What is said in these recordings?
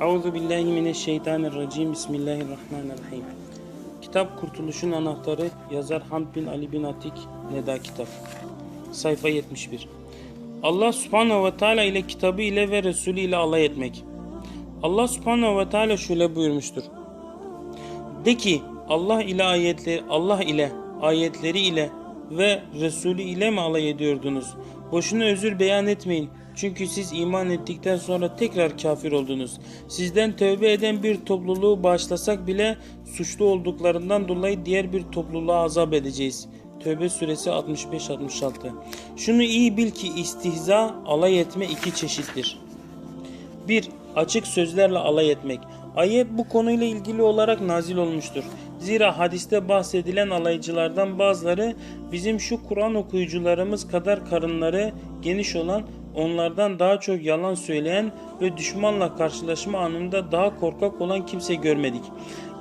Euzu billahi mineşşeytanirracim. Bismillahirrahmanirrahim. Kitap Kurtuluşun Anahtarı yazar Hamd bin Ali bin Atik Neda Kitap. Sayfa 71. Allah Subhanahu ve Teala ile kitabı ile ve Resulü ile alay etmek. Allah Subhanahu ve Teala şöyle buyurmuştur. De ki Allah ile ayetleri Allah ile ayetleri ile ve Resulü ile mi alay ediyordunuz? Boşuna özür beyan etmeyin. Çünkü siz iman ettikten sonra tekrar kafir oldunuz. Sizden tövbe eden bir topluluğu bağışlasak bile suçlu olduklarından dolayı diğer bir topluluğa azap edeceğiz. Tövbe suresi 65-66 Şunu iyi bil ki istihza, alay etme iki çeşittir. 1. Açık sözlerle alay etmek. Ayet bu konuyla ilgili olarak nazil olmuştur. Zira hadiste bahsedilen alaycılardan bazıları bizim şu Kur'an okuyucularımız kadar karınları geniş olan, onlardan daha çok yalan söyleyen ve düşmanla karşılaşma anında daha korkak olan kimse görmedik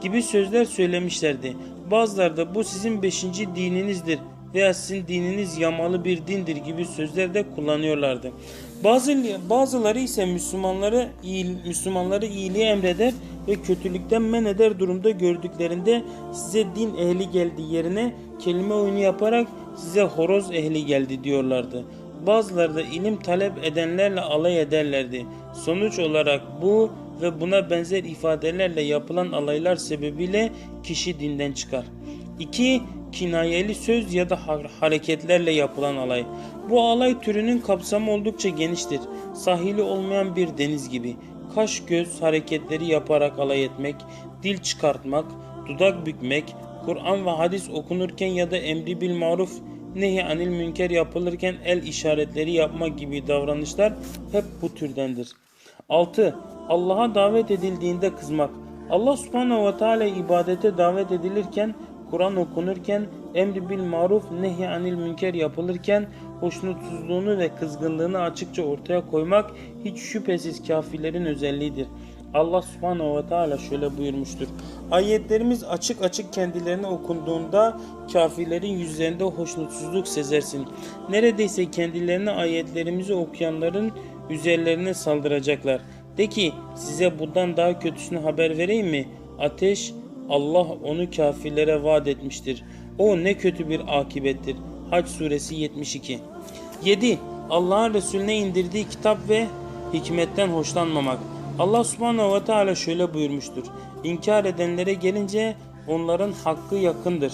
gibi sözler söylemişlerdi. Bazıları da bu sizin beşinci dininizdir veya sizin dininiz yamalı bir dindir gibi sözler de kullanıyorlardı. Bazı bazıları ise Müslümanları iyi, Müslümanları iyiliği emreder ve kötülükten men eder durumda gördüklerinde size din ehli geldi yerine kelime oyunu yaparak size horoz ehli geldi diyorlardı. Bazıları da ilim talep edenlerle alay ederlerdi. Sonuç olarak bu ve buna benzer ifadelerle yapılan alaylar sebebiyle kişi dinden çıkar. 2 kinayeli söz ya da hareketlerle yapılan alay. Bu alay türünün kapsamı oldukça geniştir. Sahili olmayan bir deniz gibi. Kaş göz hareketleri yaparak alay etmek, dil çıkartmak, dudak bükmek, Kur'an ve hadis okunurken ya da emri bil maruf nehi anil münker yapılırken el işaretleri yapmak gibi davranışlar hep bu türdendir. 6. Allah'a davet edildiğinde kızmak. Allah subhanehu ve teala ibadete davet edilirken Kur'an okunurken, emri bil maruf nehy anil münker yapılırken hoşnutsuzluğunu ve kızgınlığını açıkça ortaya koymak hiç şüphesiz kafirlerin özelliğidir. Allah subhanehu ve teala şöyle buyurmuştur. Ayetlerimiz açık açık kendilerine okunduğunda kafirlerin yüzlerinde hoşnutsuzluk sezersin. Neredeyse kendilerine ayetlerimizi okuyanların üzerlerine saldıracaklar. De ki size bundan daha kötüsünü haber vereyim mi? Ateş Allah onu kafirlere vaat etmiştir. O ne kötü bir akibettir. Hac suresi 72 7. Allah'ın Resulüne indirdiği kitap ve hikmetten hoşlanmamak. Allah subhanehu ve teala şöyle buyurmuştur. İnkar edenlere gelince onların hakkı yakındır.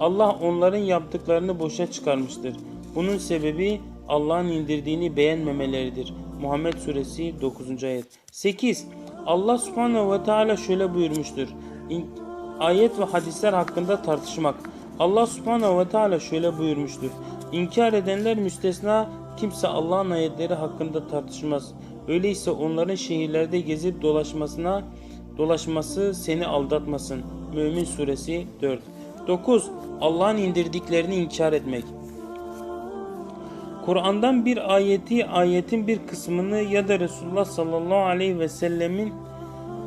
Allah onların yaptıklarını boşa çıkarmıştır. Bunun sebebi Allah'ın indirdiğini beğenmemeleridir. Muhammed suresi 9. ayet. 8. Allah subhanehu ve teala şöyle buyurmuştur ayet ve hadisler hakkında tartışmak. Allah subhanehu ve teala şöyle buyurmuştur. İnkar edenler müstesna kimse Allah'ın ayetleri hakkında tartışmaz. Öyleyse onların şehirlerde gezip dolaşmasına dolaşması seni aldatmasın. Mümin suresi 4. 9. Allah'ın indirdiklerini inkar etmek. Kur'an'dan bir ayeti, ayetin bir kısmını ya da Resulullah sallallahu aleyhi ve sellemin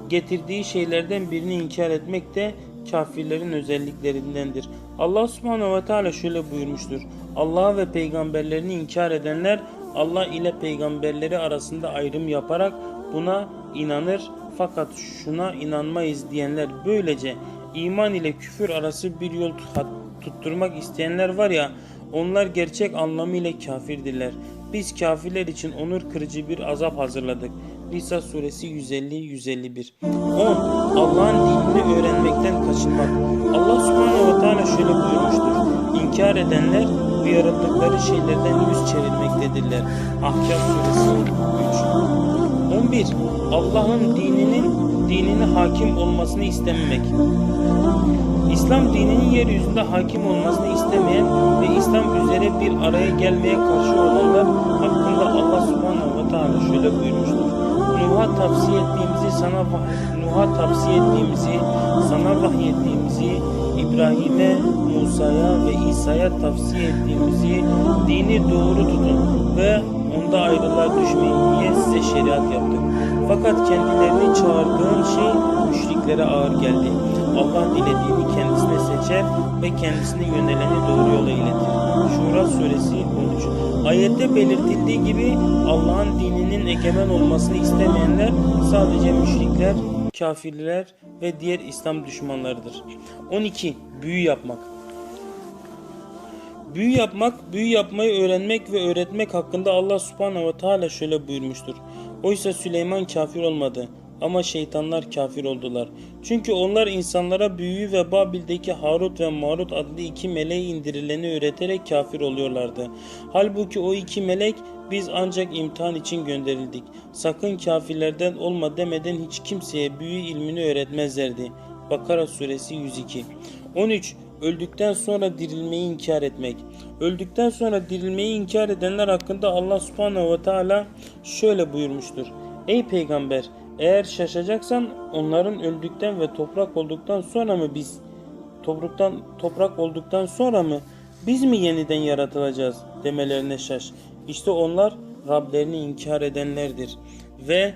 getirdiği şeylerden birini inkar etmek de kafirlerin özelliklerindendir. Allah subhanehu ve teala şöyle buyurmuştur. Allah ve peygamberlerini inkar edenler Allah ile peygamberleri arasında ayrım yaparak buna inanır fakat şuna inanmayız diyenler böylece iman ile küfür arası bir yol tutturmak isteyenler var ya onlar gerçek anlamıyla kafirdirler. Biz kafirler için onur kırıcı bir azap hazırladık. Nisa suresi 150-151 10. Allah'ın dinini öğrenmekten kaçınmak. Allah subhanahu ve teala şöyle buyurmuştur. İnkar edenler uyarıldıkları şeylerden yüz çevirmektedirler. Ahkam suresi 3 11. Allah'ın dininin dinine hakim olmasını istememek. İslam dininin yeryüzünde hakim olmasını istemeyen ve İslam üzere bir araya gelmeye karşı olanlar hakkında Allah subhanahu ve teala şöyle buyurmuştur. Nuh'a tavsiye ettiğimizi sana Nuh'a tavsiye ettiğimizi sana vahyettiğimizi İbrahim'e, Musa'ya ve İsa'ya tavsiye ettiğimizi dini doğru tutun ve onda ayrılığa düşmeyin diye size şeriat yaptık. Fakat kendilerini çağırdığın şey müşriklere ağır geldi. Allah dilediğini kendisine seçer ve kendisine yöneleni doğru yola iletir. Şura suresi 13 Ayette belirtildiği gibi Allah'ın dininin egemen olmasını istemeyenler sadece müşrikler, kafirler ve diğer İslam düşmanlarıdır. 12. Büyü yapmak. Büyü yapmak, büyü yapmayı öğrenmek ve öğretmek hakkında Allah subhanahu ve teala şöyle buyurmuştur. Oysa Süleyman kafir olmadı ama şeytanlar kafir oldular. Çünkü onlar insanlara büyüyü ve Babil'deki Harut ve Marut adlı iki meleği indirileni öğreterek kafir oluyorlardı. Halbuki o iki melek biz ancak imtihan için gönderildik. Sakın kafirlerden olma demeden hiç kimseye büyü ilmini öğretmezlerdi. Bakara suresi 102 13. Öldükten sonra dirilmeyi inkar etmek. Öldükten sonra dirilmeyi inkar edenler hakkında Allah subhanehu ve teala şöyle buyurmuştur. Ey peygamber eğer şaşacaksan onların öldükten ve toprak olduktan sonra mı biz topraktan toprak olduktan sonra mı biz mi yeniden yaratılacağız demelerine şaş. İşte onlar Rablerini inkar edenlerdir ve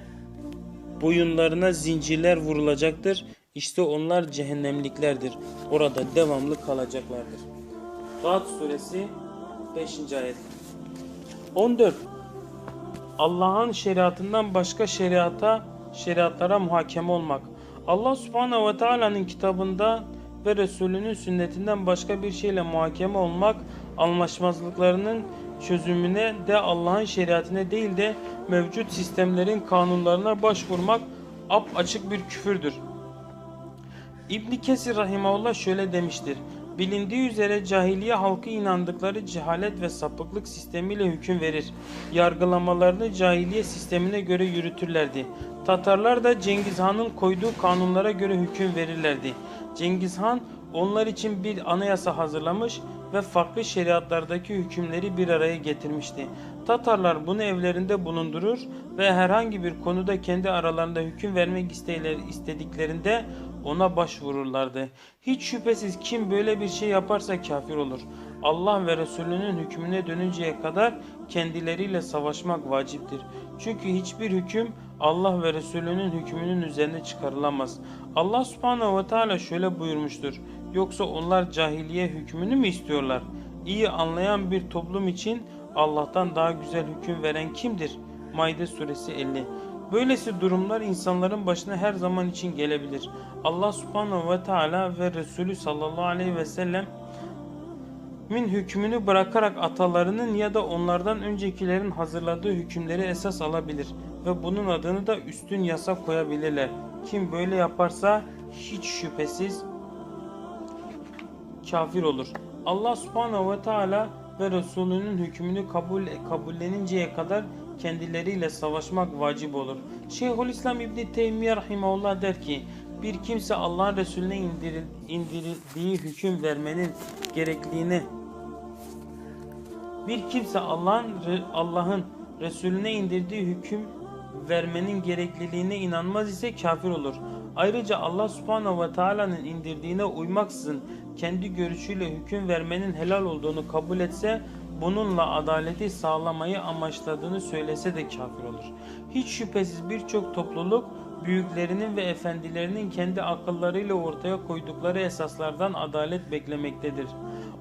boyunlarına zincirler vurulacaktır. İşte onlar cehennemliklerdir. Orada devamlı kalacaklardır. Ra'd suresi 5. ayet. 14. Allah'ın şeriatından başka şeriata, şeriatlara muhakeme olmak. Allah subhanehu ve teala'nın kitabında ve Resulünün sünnetinden başka bir şeyle muhakeme olmak, anlaşmazlıklarının çözümüne de Allah'ın şeriatine değil de mevcut sistemlerin kanunlarına başvurmak ap açık bir küfürdür. İbni Kesir Rahimahullah şöyle demiştir. Bilindiği üzere cahiliye halkı inandıkları cehalet ve sapıklık sistemiyle hüküm verir. Yargılamalarını cahiliye sistemine göre yürütürlerdi. Tatarlar da Cengiz Han'ın koyduğu kanunlara göre hüküm verirlerdi. Cengiz Han onlar için bir anayasa hazırlamış ve farklı şeriatlardaki hükümleri bir araya getirmişti. Tatarlar bunu evlerinde bulundurur ve herhangi bir konuda kendi aralarında hüküm vermek istediklerinde ona başvururlardı. Hiç şüphesiz kim böyle bir şey yaparsa kafir olur. Allah ve Resulünün hükmüne dönünceye kadar kendileriyle savaşmak vaciptir. Çünkü hiçbir hüküm Allah ve Resulünün hükmünün üzerine çıkarılamaz. Allah subhanehu ve teala şöyle buyurmuştur. Yoksa onlar cahiliye hükmünü mü istiyorlar? İyi anlayan bir toplum için Allah'tan daha güzel hüküm veren kimdir? Maide suresi 50 Böylesi durumlar insanların başına her zaman için gelebilir. Allah subhanahu ve teala ve Resulü sallallahu aleyhi ve sellem min hükmünü bırakarak atalarının ya da onlardan öncekilerin hazırladığı hükümleri esas alabilir ve bunun adını da üstün yasa koyabilirler. Kim böyle yaparsa hiç şüphesiz kafir olur. Allah subhanahu ve teala ve Resulünün hükmünü kabul kabulleninceye kadar kendileriyle savaşmak vacip olur. Şeyhülislam İbni Teymiye Rahimahullah der ki bir kimse Allah'ın Resulüne indiril, indirildiği hüküm vermenin gerekliliğine bir kimse Allah'ın Allah'ın Resulüne indirdiği hüküm vermenin gerekliliğine inanmaz ise kafir olur. Ayrıca Allah subhanahu ve teala'nın indirdiğine uymaksızın kendi görüşüyle hüküm vermenin helal olduğunu kabul etse bununla adaleti sağlamayı amaçladığını söylese de kafir olur. Hiç şüphesiz birçok topluluk büyüklerinin ve efendilerinin kendi akıllarıyla ortaya koydukları esaslardan adalet beklemektedir.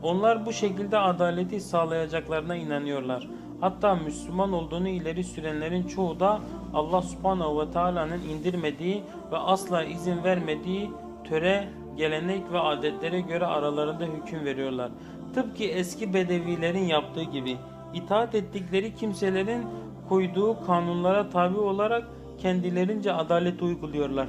Onlar bu şekilde adaleti sağlayacaklarına inanıyorlar. Hatta Müslüman olduğunu ileri sürenlerin çoğu da Allah subhanahu ve teala'nın indirmediği ve asla izin vermediği töre, gelenek ve adetlere göre aralarında hüküm veriyorlar. Tıpkı eski bedevilerin yaptığı gibi itaat ettikleri kimselerin koyduğu kanunlara tabi olarak kendilerince adalet uyguluyorlar.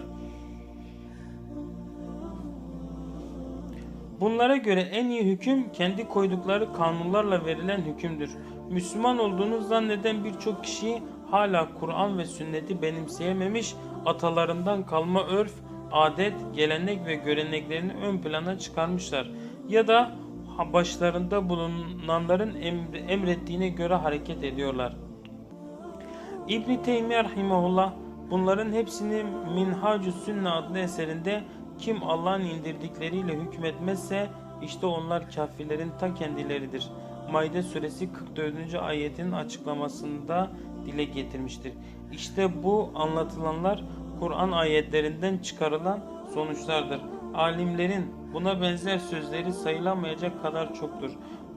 Bunlara göre en iyi hüküm kendi koydukları kanunlarla verilen hükümdür. Müslüman olduğunu zanneden birçok kişi hala Kur'an ve sünneti benimseyememiş, atalarından kalma örf, adet, gelenek ve göreneklerini ön plana çıkarmışlar. Ya da başlarında bulunanların emrettiğine göre hareket ediyorlar. İbn-i Teymiye Rahimahullah bunların hepsini Minhacü Sünne adlı eserinde kim Allah'ın indirdikleriyle hükmetmezse işte onlar kafirlerin ta kendileridir. Maide suresi 44. ayetin açıklamasında dile getirmiştir. İşte bu anlatılanlar Kur'an ayetlerinden çıkarılan sonuçlardır. Alimlerin buna benzer sözleri sayılamayacak kadar çoktur.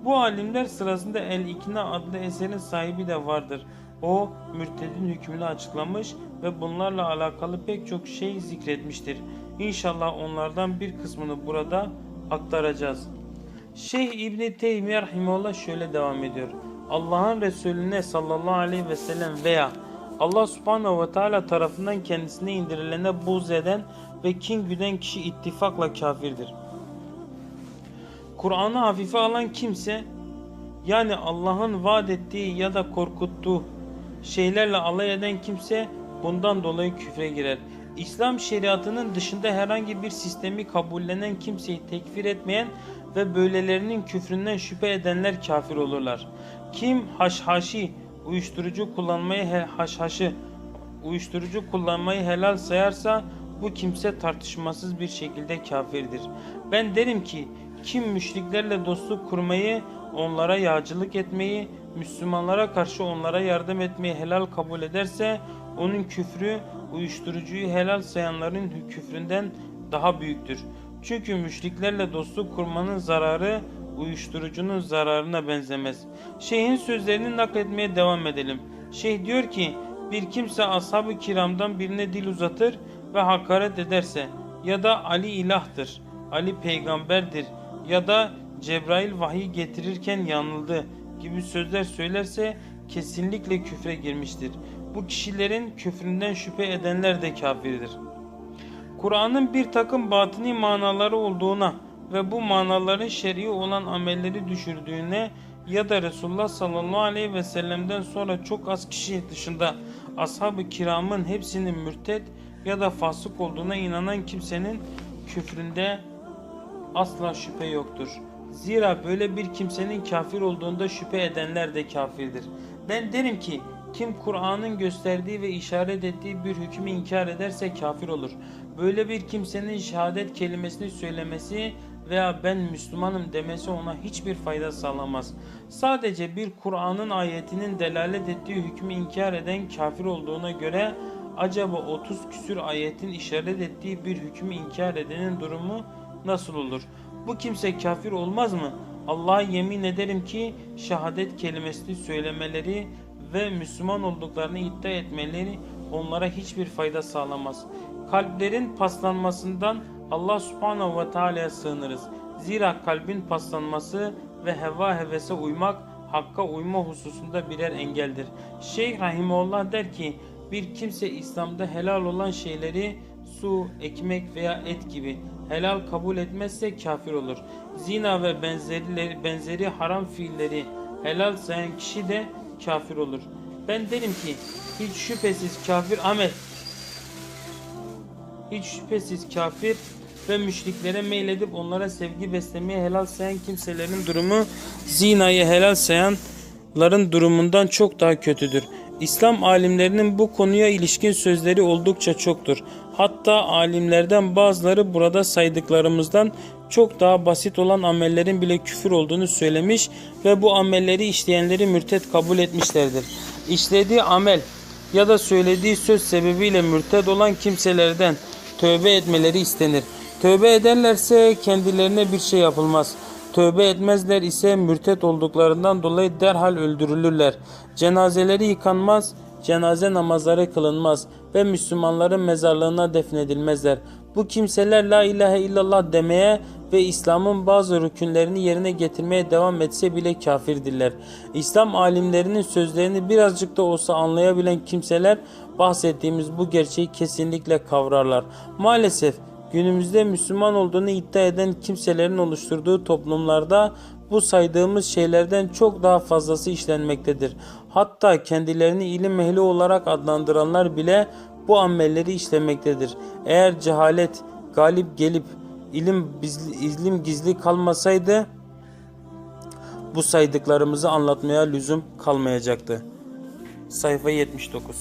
Bu alimler sırasında El İkna adlı eserin sahibi de vardır. O mürtedin hükmünü açıklamış ve bunlarla alakalı pek çok şey zikretmiştir. İnşallah onlardan bir kısmını burada aktaracağız. Şeyh İbni Teymiye Rahimullah şöyle devam ediyor. Allah'ın Resulüne sallallahu aleyhi ve sellem veya Allah subhanahu ve teala tarafından kendisine indirilene buğz eden ve kin güden kişi ittifakla kafirdir. Kur'an'ı hafife alan kimse yani Allah'ın vaat ettiği ya da korkuttuğu şeylerle alay eden kimse bundan dolayı küfre girer. İslam şeriatının dışında herhangi bir sistemi kabullenen kimseyi tekfir etmeyen ve böylelerinin küfründen şüphe edenler kafir olurlar. Kim haşhaşi uyuşturucu kullanmayı he- haşhaşı uyuşturucu kullanmayı helal sayarsa bu kimse tartışmasız bir şekilde kafirdir. Ben derim ki kim müşriklerle dostluk kurmayı, onlara yağcılık etmeyi, Müslümanlara karşı onlara yardım etmeyi helal kabul ederse onun küfrü uyuşturucuyu helal sayanların küfründen daha büyüktür. Çünkü müşriklerle dostluk kurmanın zararı uyuşturucunun zararına benzemez. Şeyhin sözlerini nakletmeye devam edelim. Şeyh diyor ki bir kimse ashab-ı kiramdan birine dil uzatır ve hakaret ederse ya da Ali ilahtır, Ali peygamberdir ya da Cebrail vahiy getirirken yanıldı gibi sözler söylerse kesinlikle küfre girmiştir. Bu kişilerin küfründen şüphe edenler de kafirdir. Kur'an'ın bir takım batini manaları olduğuna ve bu manaların şer'i olan amelleri düşürdüğüne ya da Resulullah sallallahu aleyhi ve sellem'den sonra çok az kişi dışında ashab-ı kiramın hepsinin mürted ya da fasık olduğuna inanan kimsenin küfründe asla şüphe yoktur. Zira böyle bir kimsenin kafir olduğunda şüphe edenler de kafirdir. Ben derim ki kim Kur'an'ın gösterdiği ve işaret ettiği bir hükmü inkar ederse kafir olur. Böyle bir kimsenin şehadet kelimesini söylemesi veya ben Müslümanım demesi ona hiçbir fayda sağlamaz. Sadece bir Kur'an'ın ayetinin delalet ettiği hükmü inkar eden kafir olduğuna göre acaba 30 küsür ayetin işaret ettiği bir hükmü inkar edenin durumu nasıl olur? Bu kimse kafir olmaz mı? Allah'a yemin ederim ki şehadet kelimesini söylemeleri ve Müslüman olduklarını iddia etmeleri onlara hiçbir fayda sağlamaz. Kalplerin paslanmasından Allah subhanahu ve teala'ya sığınırız. Zira kalbin paslanması ve heva hevese uymak hakka uyma hususunda birer engeldir. Şeyh Rahimullah der ki bir kimse İslam'da helal olan şeyleri su, ekmek veya et gibi helal kabul etmezse kafir olur. Zina ve benzeri, benzeri haram fiilleri helal sayan kişi de kafir olur. Ben derim ki hiç şüphesiz kafir amel hiç şüphesiz kafir ve müşriklere meyledip onlara sevgi beslemeye helal sayan kimselerin durumu zinayı helal sayanların durumundan çok daha kötüdür. İslam alimlerinin bu konuya ilişkin sözleri oldukça çoktur. Hatta alimlerden bazıları burada saydıklarımızdan çok daha basit olan amellerin bile küfür olduğunu söylemiş ve bu amelleri işleyenleri mürted kabul etmişlerdir. İşlediği amel ya da söylediği söz sebebiyle mürted olan kimselerden tövbe etmeleri istenir. Tövbe ederlerse kendilerine bir şey yapılmaz. Tövbe etmezler ise mürtet olduklarından dolayı derhal öldürülürler. Cenazeleri yıkanmaz, cenaze namazları kılınmaz ve Müslümanların mezarlığına defnedilmezler. Bu kimseler la ilahe illallah demeye ve İslam'ın bazı rükünlerini yerine getirmeye devam etse bile kafirdirler. İslam alimlerinin sözlerini birazcık da olsa anlayabilen kimseler bahsettiğimiz bu gerçeği kesinlikle kavrarlar. Maalesef günümüzde Müslüman olduğunu iddia eden kimselerin oluşturduğu toplumlarda bu saydığımız şeylerden çok daha fazlası işlenmektedir. Hatta kendilerini ilim ehli olarak adlandıranlar bile bu amelleri işlemektedir. Eğer cehalet galip gelip ilim, bizli, ilim gizli kalmasaydı bu saydıklarımızı anlatmaya lüzum kalmayacaktı. Sayfa 79